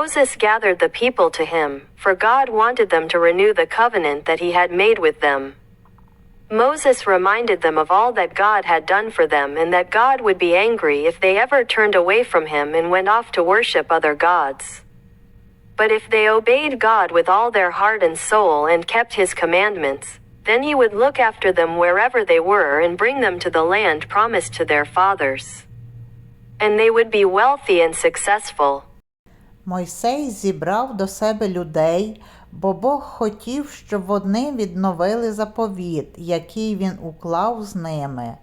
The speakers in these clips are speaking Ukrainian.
Moses gathered the people to him, for God wanted them to renew the covenant that he had made with them. Moses reminded them of all that God had done for them and that God would be angry if they ever turned away from him and went off to worship other gods. But if they obeyed God with all their heart and soul and kept his commandments, then he would look after them wherever they were and bring them to the land promised to their fathers. And they would be wealthy and successful. Мойсей зібрав до себе людей, бо Бог хотів, щоб вони відновили заповіт, який він уклав з ними.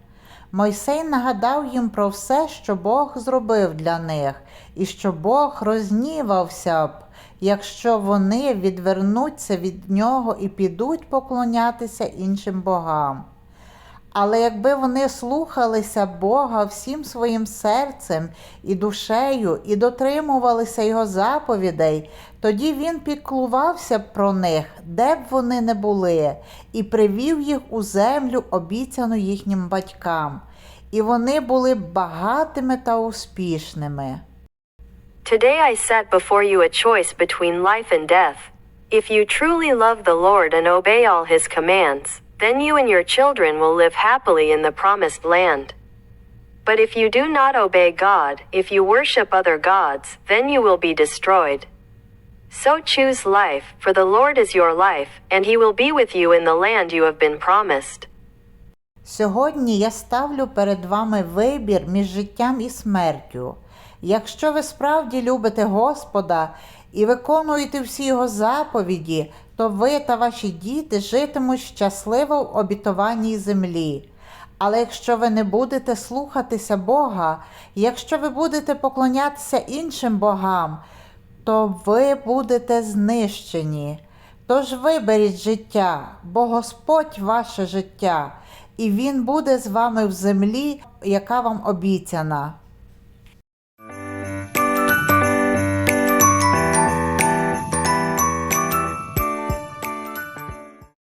Мойсей нагадав їм про все, що Бог зробив для них, і що Бог рознівався б, якщо вони відвернуться від нього і підуть поклонятися іншим богам. Але якби вони слухалися Бога всім своїм серцем і душею і дотримувалися Його заповідей, тоді Він піклувався б про них, де б вони не були, і привів їх у землю, обіцяну їхнім батькам. І вони були багатими та успішними. Today I set before you a choice between life and death. If you truly love the Lord and obey all his commands, then you and your children will live happily in the promised land. But if you do not obey God, if you worship other gods, then you will be destroyed. So choose life, for the Lord is your life, and he will be with you in the land you have been promised. Сьогодні я ставлю перед вами вибір між життям і смертю. Якщо ви справді любите Господа і виконуєте всі Його заповіді, то ви та ваші діти житимуть щасливо в обітованій землі. Але якщо ви не будете слухатися Бога, якщо ви будете поклонятися іншим богам, то ви будете знищені. Тож виберіть життя, бо Господь ваше життя, і Він буде з вами в землі, яка вам обіцяна.